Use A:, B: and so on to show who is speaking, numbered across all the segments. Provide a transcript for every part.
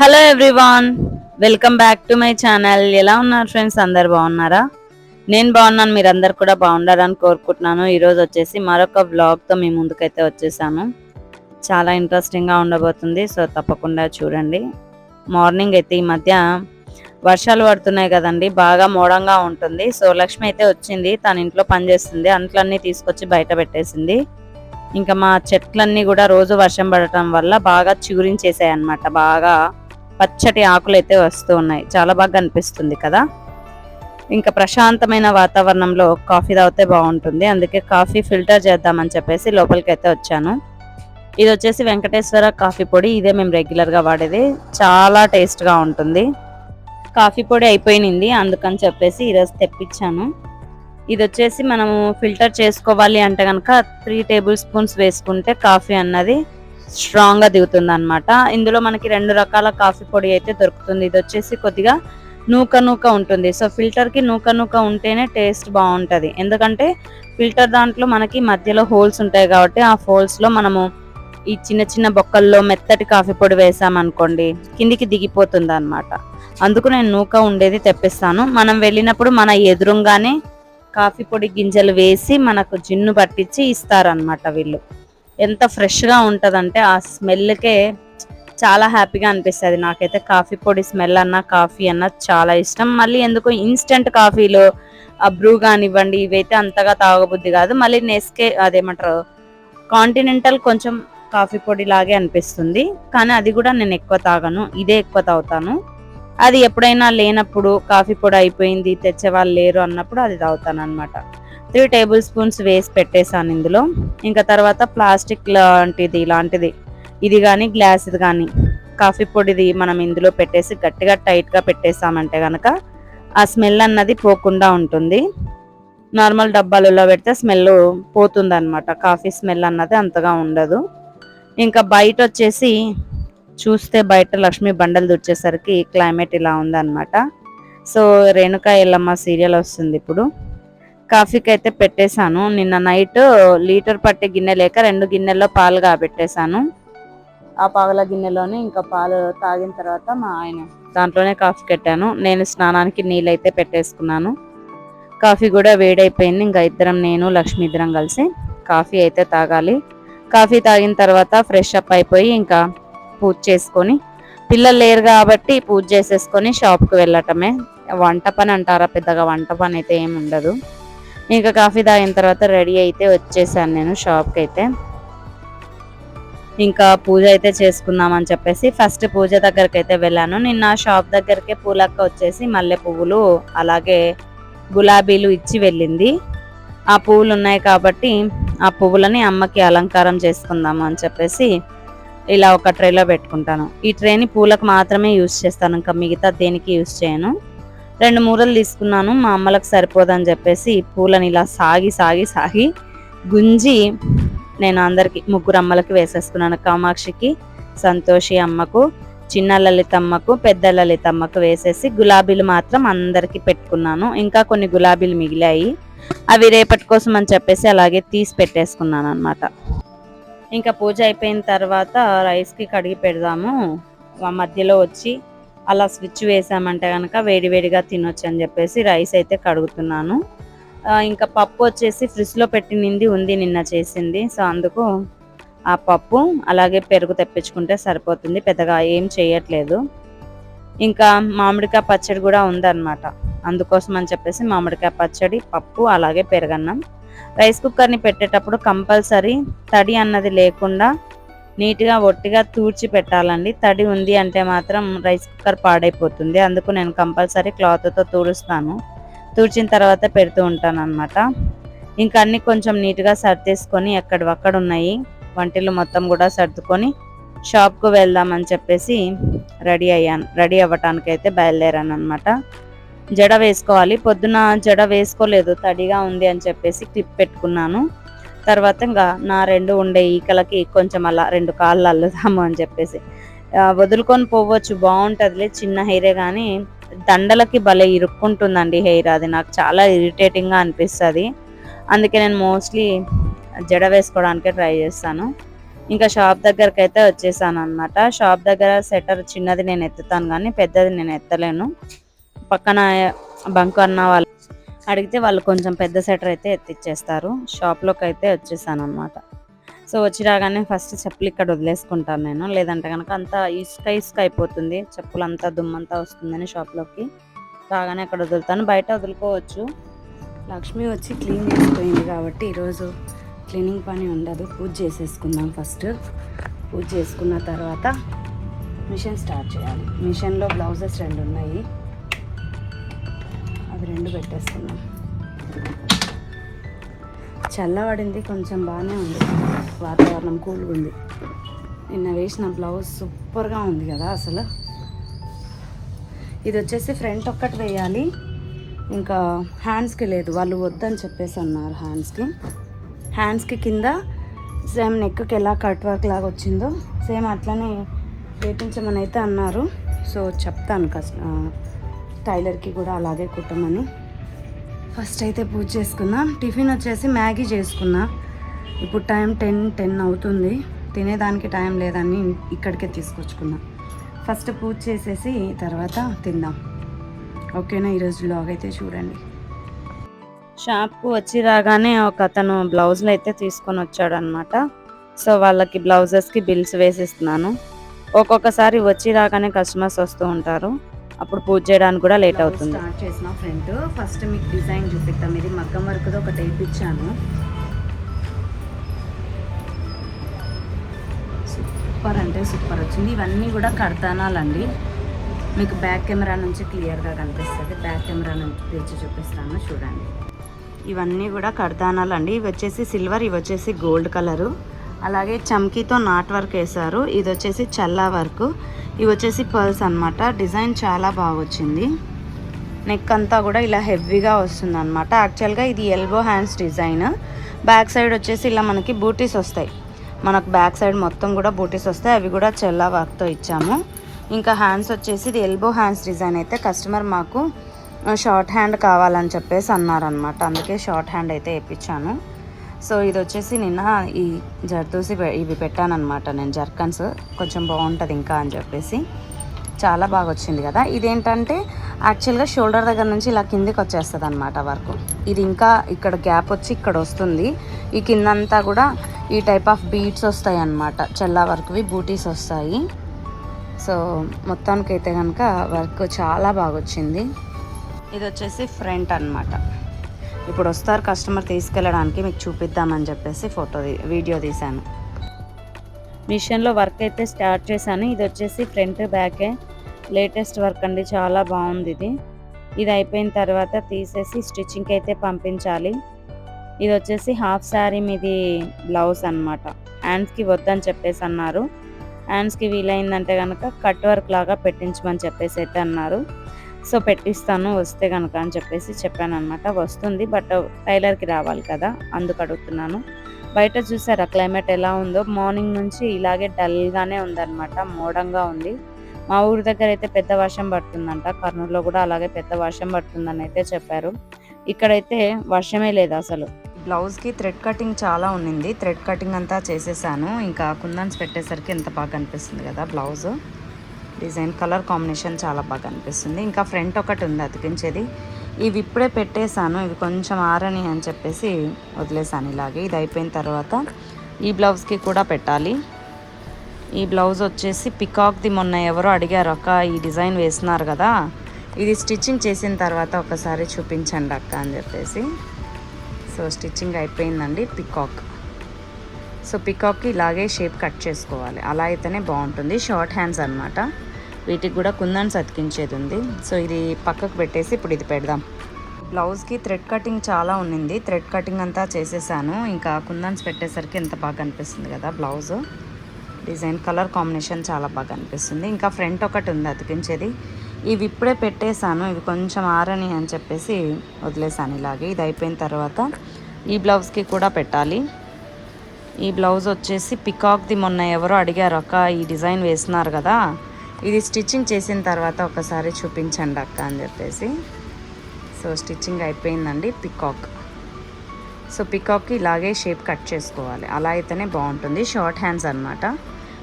A: Hello everyone welcome back to my channel ఎలా ఉన్నారు friends అందరు బాగున్నారా? నేను బాగున్నాను మీరందరు కూడా బాగుండాలని కోరుకుంటున్నాను. ఈరోజు వచ్చేసి మరొక వ్లాగ్తో మీ ముందుకైతే వచ్చేసాను. చాలా ఇంట్రెస్టింగ్గా ఉండబోతుంది సో తప్పకుండా చూడండి. మార్నింగ్ అయితే ఈ మధ్య వర్షాలు పడుతున్నాయి కదండి బాగా మోడంగా ఉంటుంది. సో లక్ష్మి అయితే వచ్చింది తన ఇంట్లో పని చేస్తుంది అంట్లన్నీ తీసుకొచ్చి బయట పెట్టేసింది. ఇంకా మా చెట్లన్నీ కూడా రోజు వర్షం పడటం వల్ల బాగా చిగురించేసాయి అన్నమాట బాగా పచ్చటి ఆకులు అయితే వస్తూ ఉన్నాయి. చాలా బాగా అనిపిస్తుంది కదా? ఇంకా ప్రశాంతమైన వాతావరణంలో కాఫీ తాగితే బాగుంటుంది. అందుకే కాఫీ ఫిల్టర్ చేద్దామని చెప్పేసి లోపలికి అయితే వచ్చాను. ఇది వచ్చేసి వెంకటేశ్వర కాఫీ పొడి. ఇదే మేము రెగ్యులర్గా వాడేది. చాలా టేస్ట్గా ఉంటుంది. కాఫీ పొడి అయిపోయింది అందుకని చెప్పేసి ఈరోజు తెప్పించాను. ఇది వచ్చేసి మనము ఫిల్టర్ చేసుకోవాలి అంటే కనుక త్రీ టేబుల్ స్పూన్స్ వేసుకుంటే కాఫీ అన్నది స్ట్రాంగ్గా దిగుతుంది అనమాట ఇందులో మనకి రెండు రకాల కాఫీ పొడి అయితే దొరుకుతుంది. ఇది వచ్చేసి కొద్దిగా నూక నూక ఉంటుంది. సో ఫిల్టర్కి నూక నూక ఉంటేనే టేస్ట్ బాగుంటుంది. ఎందుకంటే ఫిల్టర్ దాంట్లో మనకి మధ్యలో హోల్స్ ఉంటాయి కాబట్టి ఆ హోల్స్లో మనము ఈ చిన్న చిన్న బొక్కల్లో మెత్తటి కాఫీ పొడి వేసామనుకోండి కిందికి దిగిపోతుంది అనమాట అందుకు నేను నూక ఉండేది తెప్పిస్తాను. మనం వెళ్ళినప్పుడు మన ఎదురుగానే కాఫీ పొడి గింజలు వేసి మనకు జిన్ను పట్టించి ఇస్తారనమాట వీళ్ళు. ఎంత ఫ్రెష్గా ఉంటుందంటే ఆ స్మెల్కే చాలా హ్యాపీగా అనిపిస్తుంది. నాకైతే కాఫీ పొడి స్మెల్ అన్న కాఫీ అన్న చాలా ఇష్టం. మళ్ళీ ఎందుకు ఇన్స్టెంట్ కాఫీలో ఆ బ్రూ కానివ్వండి ఇవైతే అంతగా తాగబుద్ధి కాదు. మళ్ళీ నెస్కే అదేమంటారు కాంటినెంటల్ కొంచెం కాఫీ పొడి లాగే అనిపిస్తుంది. కానీ అది కూడా నేను ఎక్కువ తాగను. ఇదే ఎక్కువ తాగుతాను. అది ఎప్పుడైనా లేనప్పుడు కాఫీ పొడి అయిపోయింది తెచ్చే వాళ్ళు లేరు అన్నప్పుడు అది తాగుతాను అనమాట త్రీ టేబుల్ స్పూన్స్ వేసి పెట్టేశాను ఇందులో. ఇంకా తర్వాత ప్లాస్టిక్ లాంటిది ఇలాంటిది ఇది కానీ గ్లాస్ ఇది కానీ కాఫీ పొడిది మనం ఇందులో పెట్టేసి గట్టిగా టైట్గా పెట్టేసామంటే కనుక ఆ స్మెల్ అన్నది పోకుండా ఉంటుంది. నార్మల్ డబ్బాలలో పెడితే స్మెల్ పోతుంది అనమాట కాఫీ స్మెల్ అన్నది అంతగా ఉండదు. ఇంకా బయట వచ్చేసి చూస్తే బయట లక్ష్మి బండలు దుడిచేసరికి క్లైమేట్ ఇలా ఉందన్నమాట. సో రేణుకా ఎల్లమ్మ సీరియల్ వస్తుంది ఇప్పుడు. కాఫీకి అయితే పెట్టేశాను. నిన్న నైట్ లీటర్ పట్టే గిన్నె లేక రెండు గిన్నెల్లో పాలు కాబెట్టేశాను ఆ పావుల గిన్నెలోనే ఇంకా పాలు తాగిన తర్వాత మా ఆయన దాంట్లోనే కాఫీ పెట్టాను నేను స్నానానికి నీళ్ళు అయితే పెట్టేసుకున్నాను. కాఫీ కూడా వేడైపోయింది. ఇంకా ఇద్దరం నేను లక్ష్మి ఇద్దరం కలిసి కాఫీ అయితే తాగాలి. కాఫీ తాగిన తర్వాత ఫ్రెష్ అప్ అయిపోయి ఇంకా పూజ చేసుకొని పిల్లలు లేరు కాబట్టి పూజ చేసేసుకొని షాప్కి వెళ్ళటమే. వంట పని అంటారా పెద్దగా? వంట పని అయితే ఏమి ఉండదు. ఇంకా కాఫీ తాగిన తర్వాత రెడీ అయితే వచ్చేసాను నేను షాప్కి అయితే ఇంకా పూజ అయితే చేసుకుందామని చెప్పేసి ఫస్ట్ పూజ దగ్గరికి అయితే వెళ్ళాను. నిన్న షాప్ దగ్గరకే పూలక్క వచ్చేసి మల్లె పువ్వులు అలాగే గులాబీలు ఇచ్చి వెళ్ళింది. ఆ పువ్వులు ఉన్నాయి కాబట్టి ఆ పువ్వులని అమ్మకి అలంకారం చేసుకుందాము అని చెప్పేసి ఇలా ఒక ట్రేలో పెట్టుకుంటాను. ఈ ట్రేని పూలకు మాత్రమే యూజ్ చేస్తాను ఇంకా మిగతా దేనికి యూస్ చేయను. రెండు మూరలు తీసుకున్నాను మా అమ్మలకు సరిపోదని చెప్పేసి పూలని ఇలా సాగి సాగి సాగి గుంజి నేను అందరికి ముగ్గురు అమ్మలకి వేసేసుకున్నాను. కామాక్షికి సంతోషి అమ్మకు చిన్న లలితమ్మకు పెద్ద లలితమ్మకు వేసేసి గులాబీలు మాత్రం అందరికీ పెట్టుకున్నాను. ఇంకా కొన్ని గులాబీలు మిగిలాయి. అవి రేపటి కోసం అని చెప్పేసి అలాగే తీసి పెట్టేసుకున్నాను అనమాట ఇంకా పూజ అయిపోయిన తర్వాత రైస్కి కడిగి పెడదాము. మధ్యలో వచ్చి అలా స్విచ్ వేసామంటే కనుక వేడివేడిగా తినొచ్చు అని చెప్పేసి రైస్ అయితే కడుగుతున్నాను. ఇంకా పప్పు వచ్చేసి ఫ్రిడ్జ్లో పెట్టినింది ఉంది నిన్న చేసింది. సో అందుకు ఆ పప్పు అలాగే పెరుగు తెప్పించుకుంటే సరిపోతుంది. పెద్దగా ఏం చేయట్లేదు. ఇంకా మామిడికాయ పచ్చడి కూడా ఉందన్నమాట. అందుకోసం అని చెప్పేసి మామిడికాయ పచ్చడి పప్పు అలాగే పెరగన్నం. రైస్ కుక్కర్ని పెట్టేటప్పుడు కంపల్సరీ తడి అన్నది లేకుండా నీట్గా ఒట్టిగా తూడ్చి పెట్టాలండి. తడి ఉంది అంటే మాత్రం రైస్ కుక్కర్ పాడైపోతుంది. అందుకు నేను కంపల్సరీ క్లాత్తో తుడుస్తాను. తుడిచిన తర్వాత పెడుతూ ఉంటాను అనమాట ఇంకా అన్ని కొంచెం నీట్గా సర్దేసుకొని ఎక్కడవక్కడ ఉన్నాయి. వంటలు మొత్తం కూడా సర్దుకొని షాప్కు వెళ్దామని చెప్పేసి రెడీ అయ్యాను. రెడీ అవ్వటానికి అయితే బయలుదేరాను అనమాట జడ వేసుకోవాలి. పొద్దున జడ వేసుకోలేదు. తడిగా ఉంది అని చెప్పేసి క్లిప్ పెట్టుకున్నాను. తర్వాత ఇంకా నా రెండు ఉండే ఈకలకి కొంచెం అలా రెండు కాళ్ళు అల్లుదాము అని చెప్పేసి. వదులుకొని పోవచ్చు బాగుంటుందిలే చిన్న హెయిరే కానీ దండలకి భలే ఇరుక్కుంటుందండి హెయిర్ అది నాకు చాలా ఇరిటేటింగ్గా అనిపిస్తుంది. అందుకే నేను మోస్ట్లీ జడ వేసుకోవడానికే ట్రై చేస్తాను.
B: ఇంకా షాప్ దగ్గరకు అయితే వచ్చేసాను అనమాట షాప్ దగ్గర సెటర్ చిన్నది నేను ఎత్తుతాను కానీ పెద్దది నేను ఎత్తలేను. పక్కన బంకు అన్న వాళ్ళు అడిగితే వాళ్ళు కొంచెం పెద్ద స్వెటర్ అయితే ఎత్తిచ్చేస్తారు. షాప్లోకి అయితే వచ్చేసాను అనమాట సో వచ్చి రాగానే ఫస్ట్ చెప్పులు ఇక్కడ వదిలేసుకుంటాను నేను. లేదంటే కనుక అంతా ఇసుక ఇసుక అయిపోతుంది. చెప్పులు అంతా దుమ్మంతా వస్తుందని షాప్లోకి రాగానే అక్కడ వదులుతాను. బయట వదులుకోవచ్చు. లక్ష్మి వచ్చి క్లీన్ చేసిపోయింది కాబట్టి ఈరోజు క్లీనింగ్ పని ఉండదు. పూజ చేసేసుకుందాం ఫస్ట్. పూజ చేసుకున్న తర్వాత మిషన్ స్టార్ట్ చేయాలి. మిషన్లో బ్లౌజెస్ రెండు ఉన్నాయి. రెండు పెట్టేస్తున్నాం. చల్లబడింది కొంచెం బాగానే ఉంది. వాతావరణం కూల్గా ఉంది. నిన్న వేసిన బ్లౌజ్ సూపర్గా ఉంది కదా అసలు. ఇది వచ్చేసి ఫ్రంట్ ఒక్కటి వేయాలి. ఇంకా హ్యాండ్స్కి లేదు వాళ్ళు వద్దని చెప్పేసి అన్నారు హ్యాండ్స్కి. హ్యాండ్స్కి కింద సేమ్ నెక్కి ఎలా కట్ వర్క్ లాగా వచ్చిందో సేమ్ అట్లనే వేపించమని అయితే అన్నారు. సో చెప్తాను కష్ట టైలర్కి కూడా అలాగే కుట్టమని. ఫస్ట్ అయితే పూజ చేసుకున్నా. టిఫిన్ వచ్చేసి మ్యాగీ చేసుకున్నా. ఇప్పుడు టైం టెన్ టెన్ అవుతుంది. తినేదానికి టైం లేదని ఇక్కడికే తీసుకొచ్చుకున్నా. ఫస్ట్ పూజ చేసేసి తర్వాత తిందాం. ఓకేనా? ఈరోజు బ్లాగ్ అయితే చూడండి. షాప్కు వచ్చి రాగానే ఒక అతను బ్లౌజులు అయితే తీసుకొని వచ్చాడు అనమాట సో వాళ్ళకి బ్లౌజెస్కి బిల్స్ వేసిస్తున్నాను. ఒక్కొక్కసారి వచ్చి రాగానే కస్టమర్స్ వస్తూ ఉంటారు. అప్పుడు పూజ చేయడానికి కూడా లేట్ అవుతుంది. స్టార్ట్ చేసిన ఫ్రంట్ ఫస్ట్ మీకు డిజైన్ చూపిస్తాం ఇది మగ్గం వర్క్ది ఒకటి వేయించాను. సూపర్ అంటే సూపర్ వచ్చింది. ఇవన్నీ కూడా కడతానాలండి. మీకు బ్యాక్ కెమెరా నుంచి క్లియర్గా కనిపిస్తుంది. బ్యాక్ కెమెరా నుంచి తెచ్చి చూపిస్తాను. చూడండి. ఇవన్నీ కూడా కడతానాలండి. ఇవి వచ్చేసి సిల్వర్ ఇవి వచ్చేసి గోల్డ్ కలరు అలాగే చమ్కీతో నాట్ వర్క్ వేశారు. ఇది వచ్చేసి చల్లా వర్క్ ఇవి వచ్చేసి పర్ల్స్ అన్నమాట. డిజైన్ చాలా బాగా వచ్చింది. నెక్ అంతా కూడా ఇలా హెవీగా వస్తుంది అనమాట యాక్చువల్గా ఇది elbow hands design back side వచ్చేసి ఇలా మనకి బూటీస్ వస్తాయి. మనకు బ్యాక్ సైడ్ మొత్తం కూడా బూటీస్ వస్తాయి. అవి కూడా చెల్లా వర్క్తో ఇచ్చాము. ఇంకా హ్యాండ్స్ వచ్చేసి ఇది ఎల్బో హ్యాండ్స్ డిజైన్ అయితే కస్టమర్ మాకు షార్ట్ హ్యాండ్ కావాలని చెప్పేసి అన్నారనమాట అందుకే షార్ట్ హ్యాండ్ అయితే వేయించాను సో ఇది వచ్చేసి నిన్న ఈ జర్దోసి ఇవి పెట్టానమాట నేను జర్కన్స్. కొంచెం బాగుంటుంది ఇంకా అని చెప్పేసి. చాలా బాగా వచ్చింది కదా. ఇదేంటంటే యాక్చువల్గా షోల్డర్ దగ్గర నుంచి ఇలా కిందికి వచ్చేస్తుంది అనమాట వర్క్. ఇది ఇంకా ఇక్కడ గ్యాప్ వచ్చి ఇక్కడ వస్తుంది. ఈ కిందంతా కూడా ఈ టైప్ ఆఫ్ బీట్స్ వస్తాయి అన్నమాట చెల్లా వర్క్వి బూటీస్ వస్తాయి. సో మొత్తానికి అయితే కనుక వర్క్ చాలా బాగా వచ్చింది ఇది వచ్చేసి ఫ్రంట్ అన్నమాట. ఇప్పుడు వస్తారు కస్టమర్ తీసుకెళ్ళడానికి మీకు చూపిద్దామని చెప్పేసి ఫోటో వీడియో తీశాను. మిషన్లో వర్క్ అయితే స్టార్ట్ చేశాను. ఇది వచ్చేసి ఫ్రంట్ బ్యాకే. లేటెస్ట్ వర్క్ అండి. చాలా బాగుంది ఇది. ఇది అయిపోయిన తర్వాత తీసేసి స్టిచ్చింగ్కి అయితే పంపించాలి. ఇది వచ్చేసి హాఫ్ శారీ మీది బ్లౌజ్ అనమాట హ్యాండ్స్కి వద్దని చెప్పేసి అన్నారు. హ్యాండ్స్కి వీలైందంటే కనుక కట్ వర్క్ లాగా పెట్టించమని చెప్పేసి అయితే అన్నారు. సో పెట్టిస్తాను వస్తే కనుక అని చెప్పేసి చెప్పాను అనమాట వస్తుంది బట్ టైలర్కి రావాలి కదా అందుకు అడుగుతున్నాను. బయట చూసారా క్లైమేట్ ఎలా ఉందో? మార్నింగ్ నుంచి ఇలాగే డల్గానే ఉందన్నమాట మోడంగా ఉంది. మా ఊరి దగ్గర అయితే పెద్ద వర్షం పడుతుందంట కర్నూలులో కూడా అలాగే పెద్ద వర్షం పడుతుందని అయితే చెప్పారు. ఇక్కడైతే వర్షమే లేదు అసలు. బ్లౌజ్కి థ్రెడ్ కటింగ్ చాలా ఉండింది థ్రెడ్ కటింగ్ అంతా చేసేసాను. ఇంకా కుందన్స్ పెట్టేసరికి ఎంత బాగా అనిపిస్తుంది కదా బ్లౌజ్. డిజైన్ కలర్ కాంబినేషన్ చాలా బాగా అనిపిస్తుంది. ఇంకా ఫ్రంట్ ఒకటి ఉంది అతికించేది. ఇవి ఇప్పుడే పెట్టేశాను. ఇవి కొంచెం ఆరని అని చెప్పేసి వదిలేసాను ఇలాగే. ఇది అయిపోయిన తర్వాత ఈ బ్లౌజ్కి కూడా పెట్టాలి. ఈ బ్లౌజ్ వచ్చేసి పికాక్ది మొన్న ఎవరో అడిగారు అక్క ఈ డిజైన్ వేస్తున్నారు కదా ఇది స్టిచ్చింగ్ చేసిన తర్వాత ఒకసారి చూపించండి అక్క అని చెప్పేసి. సో స్టిచ్చింగ్ అయిపోయిందండి పికాక్. సో పికాక్కి ఇలాగే షేప్ కట్ చేసుకోవాలి. అలా అయితేనే బాగుంటుంది. షార్ట్ హ్యాండ్స్ అన్నమాట. వీటికి కూడా కుందన్స్ అతికించేది ఉంది. సో ఇది పక్కకు పెట్టేసి ఇప్పుడు ఇది పెడదాం. బ్లౌజ్కి థ్రెడ్ కటింగ్ చాలా ఉన్నింది. థ్రెడ్ కటింగ్ అంతా చేసేసాను. ఇంకా కుందన్స్ పెట్టేసరికి ఎంత బాగా అనిపిస్తుంది కదా బ్లౌజ్. డిజైన్ కలర్ కాంబినేషన్ చాలా బాగా అనిపిస్తుంది ఇంకా ఫ్రంట్ ఒకటి ఉంది అతికించేది. ఇవి ఇప్పుడే పెట్టేశాను. ఇవి కొంచెం ఆరని అని చెప్పేసి వదిలేసాను ఇలాగే. ఇది అయిపోయిన తర్వాత ఈ బ్లౌజ్కి కూడా పెట్టాలి. ఈ బ్లౌజ్ వచ్చేసి పికాక్ది మొన్న ఎవరో అడిగారు అక్క ఈ డిజైన్ వేస్తున్నారు కదా ఇది స్టిచ్చింగ్ చేసిన తర్వాత ఒకసారి చూపించండి అక్క అని చెప్పేసి. సో స్టిచ్చింగ్ అయిపోయిందండి పికాక్. సో పికాక్కి ఇలాగే షేప్ కట్ చేసుకోవాలి. అలా అయితేనే బాగుంటుంది. షార్ట్ హ్యాండ్స్ అన్నమాట.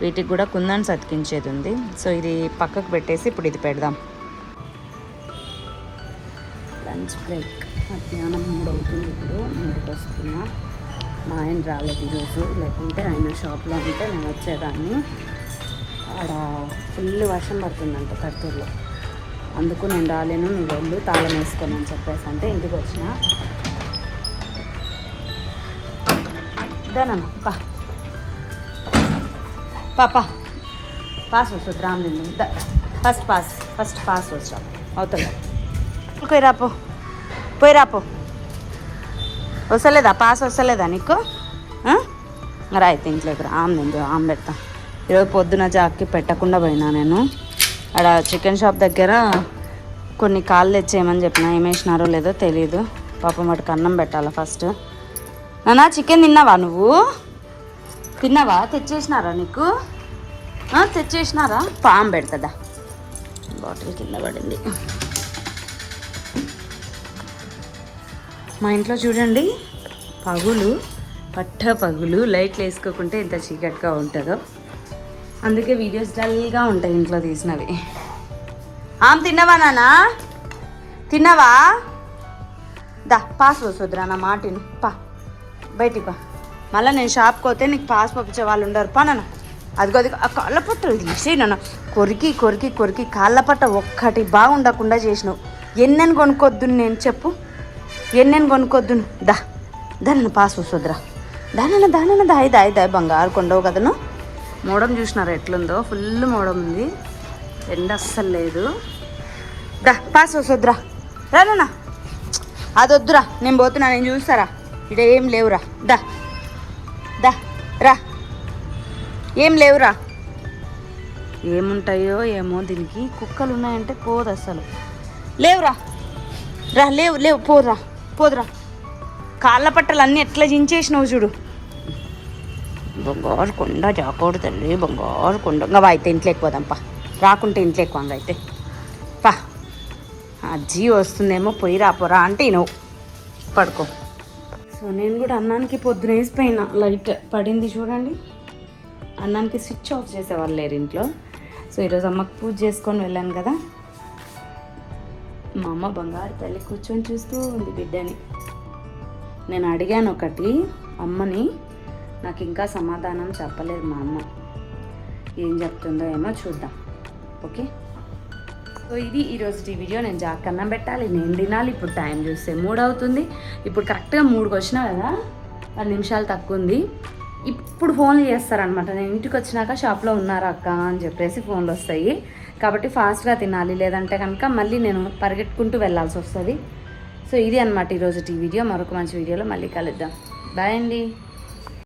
B: వీటికి కూడా కుందన్స్ అతికించేది ఉంది. సో ఇది పక్కకు పెట్టేసి ఇప్పుడు ఇది పెడదాం. Lunch break. మధ్యాహ్నం మూడు అవుతుంది ఇప్పుడు. మూడుకి వస్తున్నా. మా ఆయన రాలేదు ఈరోజు. లేకుంటే ఆయన షాప్లో ఉంటే నేను వచ్చేదాన్ని. ఆడ ఫుల్ వర్షం పడుతుందంట కర్తూరులో అందుకు నేను రాలేను నువ్వు వెళ్ళు తాళం వేసుకొని అని చెప్పేసి అంటే ఇంటికి వచ్చిన. దానమ్మ పా. పాపా పాస్ వస్తుంది రామ్లింగ్ ఫస్ట్ పాస్ ఫస్ట్ పాస్ వచ్చా అవుతుంది పోయి రాపో పోయి రాపో వస్తలేదా? పాస్ వస్తలేదా నీకు? ఆ? ఇంట్లో అయితే ఇంట్లోకి రా. ఆమె తిందు ఆమె పెడతా. ఈరోజు పొద్దున జాక్కి పెట్టకుండా పోయినా నేను. అక్కడ చికెన్ షాప్ దగ్గర కొన్ని కాళ్ళు తెచ్చేయమని చెప్పిన ఏమేసినారో లేదో తెలియదు పాపం వాటికి అన్నం పెట్టాలా ఫస్ట్. నానా చికెన్ తిన్నావా నువ్వు? తిన్నావా? తెచ్చేసినారా నీకు? తెచ్చేసినారా? పాము పెడుతుందా. బాటిల్ కింద పడింది. మా ఇంట్లో చూడండి పగులు పట్ట పగులు లైట్లు వేసుకోకుంటే ఎంత చీకటిగా ఉంటుందో. అందుకే వీడియోస్ డల్గా ఉంటాయి ఇంట్లో తీసినవి. ఆమె తిన్నావా నాన్న? తిన్నావా? దా పాస్ వద్దురా నా మాటిను పా బయటికి పా. మళ్ళీ నేను షాప్కి పోతే నీకు పాస్ పంపించే వాళ్ళు ఉండరు. పా నాన్న. అదిగో అదిగో ఆ కాళ్ళ పట్ట తీసి నాన్న. కొరికి కొరికి కొరికి కాళ్ళ పట్ట ఒక్కటి బాగుండకుండా చేసినావు. ఎన్నెన్ కొనుక్కొద్దు నేను చెప్పు? ఎన్నెన్ కొనుక్కొద్దు దా దాని పాస్ వస్తుందిరా దానన్న దానన్న దాయి దాయి దాయి బంగారు కొండవు కదను మోడం చూసినారు ఎట్లుందో? ఫుల్ మోడం ఉంది. ఎండ అస్సలు లేదు. దా పాస్ వస్తుందిరా రానా అది వద్దురా నేను పోతున్నా నేను చూస్తారా? ఇక్కడ ఏం లేవురా. దా. దా రా. ఏం లేవురా? ఏముంటాయో ఏమో దీనికి కుక్కలు ఉన్నాయంటే పోదు అసలు లేవురా. రా లేవు లేవు పోదురా పోదురా. కాళ్ళ పట్టలు అన్నీ ఎట్లా జించేసినావు చూడు. బంగారు కొండ జాకోడు తల్లి బంగారు కొండ. ఇంకా అయితే ఇంట్లో పోదాంపా రాకుంటే ఇంట్లో ఎక్కువ అయితే. పా. అజ్జి వస్తుందేమో పోయి రాపోరా అంటే నువ్వు పడుకో. సో నేను కూడా అన్నానికి పొద్దున వేసిపోయినా లైట్ పడింది చూడండి. అన్నానికి స్విచ్ ఆఫ్ చేసేవాళ్ళు లేరు ఇంట్లో. సో ఈరోజు అమ్మకి పూజ చేసుకొని వెళ్ళాను కదా. మా అమ్మ బంగారు తల్లి కూర్చొని చూస్తూ ఉంది బిడ్డని. నేను అడిగాను ఒకటి అమ్మని నాకు ఇంకా సమాధానం చెప్పలేదు మా అమ్మ. ఏం చెప్తుందో ఏమో చూద్దాం. ఓకే? సో ఇది ఈరోజు ఈ వీడియో. నేను జాగ్రత్త పెట్టాలి. నేను తినాలి. ఇప్పుడు టైం చూస్తే మూడు అవుతుంది ఇప్పుడు కరెక్ట్గా మూడుకి వచ్చినా కదా పది నిమిషాలు తక్కువ ఉంది ఇప్పుడు ఫోన్లు చేస్తారనమాట నేను ఇంటికి వచ్చినాక షాప్లో ఉన్నారా అక్క అని చెప్పేసి ఫోన్లు వస్తాయి. కాబట్టి ఫాస్ట్గా తినాలి. లేదంటే కనుక మళ్ళీ నేను పరిగెట్టుకుంటూ వెళ్ళాల్సి వస్తుంది. సో ఇది అనమాట ఈరోజు ఈ వీడియో. మరొక మంచి వీడియోలో మళ్ళీ కలుద్దాం. బాయ్ అండి.